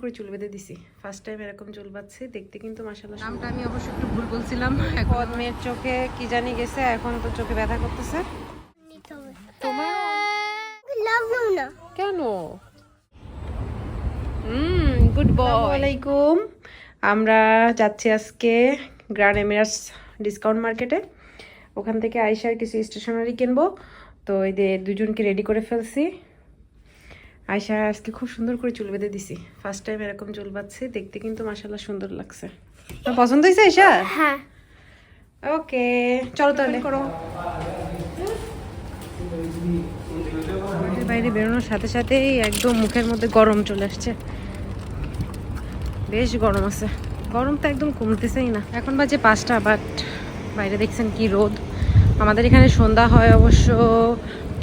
করে চুল বেঁধে দিছি। ফার্স্ট টাইম এরকম চুল বাঁধছি দেখতে কিন্তু মাসাল্লাহ নামটা আমি অবশ্য একটু ভুল বলছিলাম পদ মেয়ের চোখে কি জানি গেছে এখন তো চোখে ব্যথা করতেছে। তোমার? না কেন? হুম গুড বয় আলাইকুম। আমরা যাচ্ছি আজকে গ্র্যান্ড এমিরাটস ডিসকাউন্ট মার্কেটে ওখান থেকে আইসার কিছু স্টেশনারি কিনবো। তো এদের দুজনকে রেডি করে ফেলছি। আয়সা আজকে খুব সুন্দর করে চুল বেঁধে দিছি। ফার্স্ট টাইম এরকম চুল বাঁধছি দেখতে কিন্তু মাসাল্লাহ সুন্দর লাগছে। পছন্দ হয়েছে আয়সা হ্যাঁ। ওকে চলো তাহলে। করো। বাইরে বেরোনোর সাথে সাথেই একদম মুখের মধ্যে গরম চলে আসছে। বেশ গরম আছে। গরম তো একদম কমতেছেই না। এখন বাজে পাঁচটা বাট বাইরে দেখছেন কি রোদ। আমাদের এখানে সন্ধ্যা হয় অবশ্য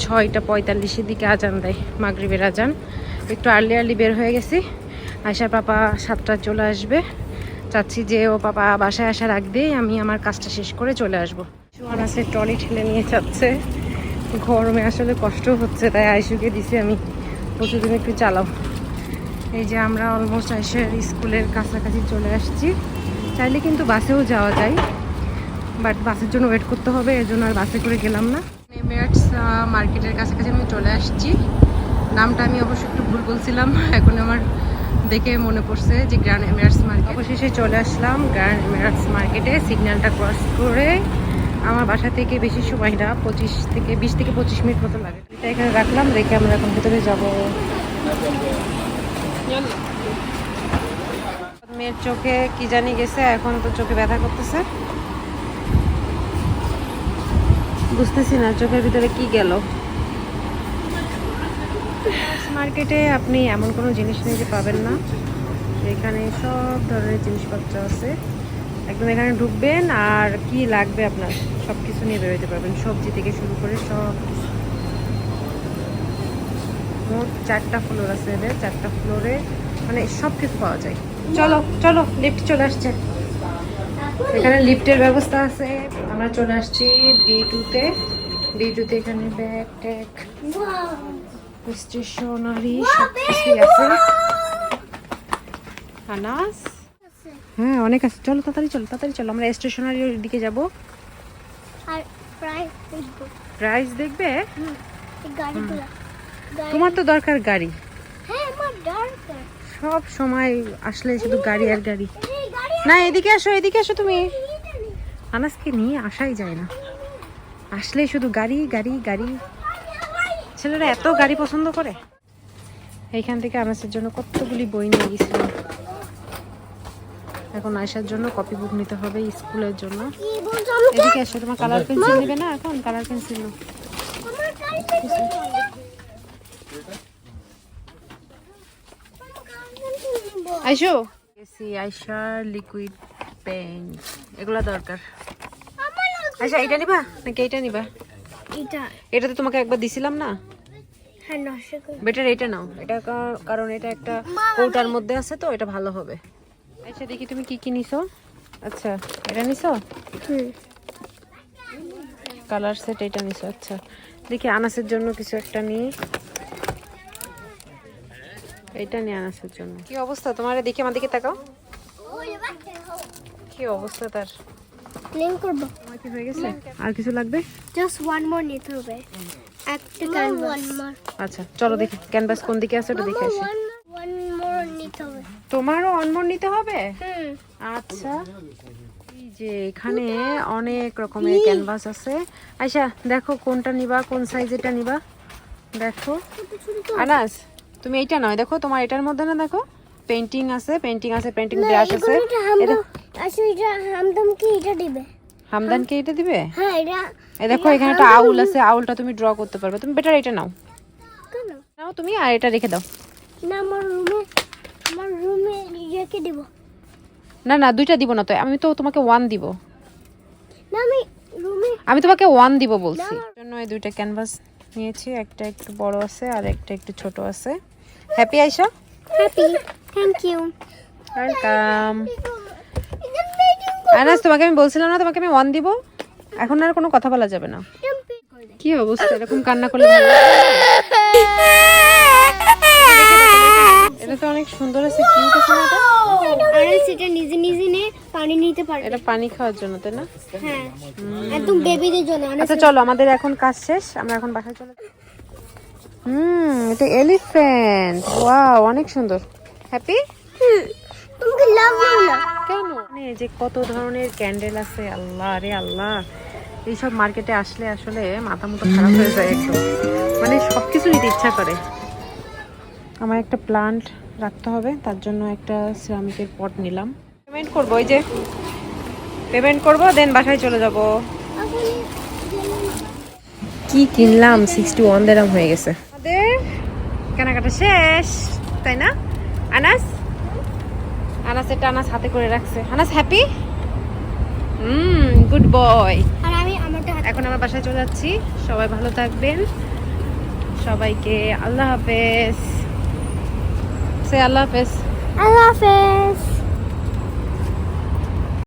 ছয়টা পঁয়তাল্লিশের দিকে আজান দেয়, মাগরিবের আজান। একটু আর্লি আর্লি বের হয়ে গেছি। আয়সার পাপা সাতটা চলে আসবে। চাচ্ছি যে ও পাপা বাসায় আসার আগ দিয়েই আমি আমার কাজটা শেষ করে চলে আসব। আছে, ট্রলি ঠেলে নিয়ে যাচ্ছে। গরমে আসলে কষ্ট হচ্ছে, তাই আইসুকে দিছি আমি। প্রতিদিন একটু চালাও। এই যে আমরা অলমোস্ট আইসার স্কুলের কাছাকাছি চলে আসছি। চাইলে কিন্তু বাসেও যাওয়া যায়। বাট বাসের জন্য ওয়েট করতে হবে এর জন্য আর বাসে করে গেলাম না। এমিরেটস মার্কেটের কাছাকাছি আমি চলে আসছি। নামটা আমি অবশ্য একটু ভুল বলছিলাম, এখন আমার দেখে মনে পড়ছে যে গ্র্যান্ড এমিরেটস মার্কেট অবশেষে চলে আসলাম গ্র্যান্ড এমিরেটস মার্কেটে সিগন্যালটা ক্রস করে আমার বাসা থেকে বেশি সময় না, পঁচিশ থেকে, বিশ থেকে পঁচিশ মিনিট মতো লাগে। এটা এখানে রাখলাম, রেখে আমরা এখন ভেতরে যাব। মেয়ের চোখে কি জানি গেছে, এখন তো চোখে ব্যথা করতেছে। বুঝতেছি না, চোখের ভিতরে কি গেল? মার্কেটে আপনি এমন কোনো জিনিস নেই যে পাবেন না। এখানে সব ধরনের জিনিসপত্র আছে। একদম এখানে ঢুকবেন আর কি লাগবে আপনার সব কিছু নিয়ে বেরোতে পারবেন। সবজি থেকে শুরু করে সব মোট চারটা ফ্লোর আছে এদের, চারটা ফ্লোরে মানে সব কিছু পাওয়া যায়। চলো চলো লিফট চলে আসছে। এখানে লিফটের ব্যবস্থা আছে। আমরা চলে আসছি বি টুতে বি টুতে এখানে ব্যাগ ট্যাগ স্টেশনারি সব কিছুই আছে। আনাস? হ্যাঁ অনেক আছে। চলো তাড়াতাড়ি চলো তাড়াতাড়ি চলো। আমরা স্টেশনারির দিকে যাব। আর প্রায় দেখব। প্রাইস দেখবে? গাড়িগুলো। তোমার তো দরকার গাড়ি। হ্যাঁ আমার দরকার। সব সময় আসলে শুধু গাড়ি আর গাড়ি। না এদিকে আসো এদিকে আসো তুমি। আনাসকে নিয়ে আসাই যায় না। আসলেই শুধু গাড়ি গাড়ি গাড়ি। ছেলেরা এত গাড়ি পছন্দ করে। এইখান থেকে আনাসের জন্য কতগুলি বই নিয়ে গেছিলাম। এখন আসার জন্য কপি বুক নিতে হবে স্কুলের জন্য। এদিকে আসো তোমার কালার পেন্সিল নেবে না এখন? কালার পেন্সিল আইসো এসি লিকুইড পেইন্ট এগুলা দরকার। আচ্ছা এটা নিবা? নাকি এইটা নিবা? এটা এটা তো তোমাকে একবার দিছিলাম না? হ্যাঁ বেটার এটা নাও। এটা কারণ এটা একটা কৌটার মধ্যে আছে তো এটা ভালো হবে। আচ্ছা দেখি তুমি কি কি নিছো? আচ্ছা এটা নিছো? কালার সেট এটা নিছো আচ্ছা। দেখি আনাসের জন্য কিছু একটা নিই। এটা নিয়ে আনাসের জন্য। কি অবস্থা? তোমার দেখি আমার দিকে তাকাও। কি অবস্থা তার? প্লেন করব। তোমার কি হয়ে গেছে? আর কিছু লাগবে? জাস্ট ওয়ান মোর নিতে হবে। একটা ক্যানভাস আচ্ছা চলো দেখি ক্যানভাস কোন দিকে আছে ওটা দেখে আসি। ওয়ান মোর নিতে হবে। তোমারও অনমোড নিতে হবে? হুম। আচ্ছা যে এখানে অনেক রকমের ক্যানভাস আছে। আচ্ছা দেখো কোনটা নিবা কোন সাইজেরটা নিবা। দেখো। আনাস তুমি এইটা নয় দেখো তোমার এটার মধ্যে না দেখো পেন্টিং আছে পেন্টিং আছে পেন্টিং ব্রাশ আছে। এটা আচ্ছা এটা হামদম কি এটা দিবে? হামদানকে এটা দিবে? হ্যাঁ এটা এই দেখো এখানে একটা আউল আছে আউলটা তুমি ড্র করতে পারবে। তুমি বেটার এটা নাও। কেন? নাও তুমি আর এটা রেখে দাও। না আমার রুমে আমার রুমে রেখে দিব। না না দুইটা দিব না তো আমি তো তোমাকে ওয়ান দিব। না আমি রুমে আমি তোমাকে ওয়ান দিব বলছি। জন্য এই দুইটা ক্যানভাস নিয়েছি একটা একটু বড় আছে আর একটা একটু ছোট আছে। হ্যাপি আইসা happy thank you welcome Anas তোমাকে আমি বলছিলাম না তোমাকে আমি ওয়ান দিব? এখন আর কোনো কথা বলা যাবে না। কি অবস্থা? এরকম কান্না করলে? এটা তো অনেক সুন্দর আছে কিউট আছে না এটা? আর সেটা নিজে নিজে নিয়ে পানি নিতে পারবে। এটা পানি খাওয়ার জন্য তাই না? হ্যাঁ একদম বেবিদের জন্য আচ্ছা চলো আমাদের এখন কাজ শেষ আমরা এখন বাসায় চলে। হুম এটা এলিফ্যান্ট ওয়াও অনেক সুন্দর। হ্যাপি তোমাকে লাগবে না। কেন? মানে যে কত ধরনের ক্যান্ডেল আছে আল্লাহ রে আল্লাহ। এইসব মার্কেটে আসলে আসলে মাথা মতো খারাপ হয়ে যায় একদম। মানে সব কিছু নিতে ইচ্ছা করে। আমার একটা প্লান্ট রাখতে হবে তার জন্য একটা সিরামিকের পট নিলাম। পেমেন্ট করব ওই যে। পেমেন্ট করব দেন বাসায় চলে যাব। কি কিনলাম? সিক্সটি ওয়ান দেরাম হয়ে গেছে। কেনাকাটা শেষ তাই না? আনাস? আনাস এটা আনাস হাতে করে রাখছে। Anas happy hmm good boy আর আমি আমারটা এখন আমার বাসায় চলে যাচ্ছি। সবাই ভালো থাকবেন। সবাইকে আল্লাহ হাফেজ। সে আল্লাহ হাফেজ। আল্লাহ হাফেজ।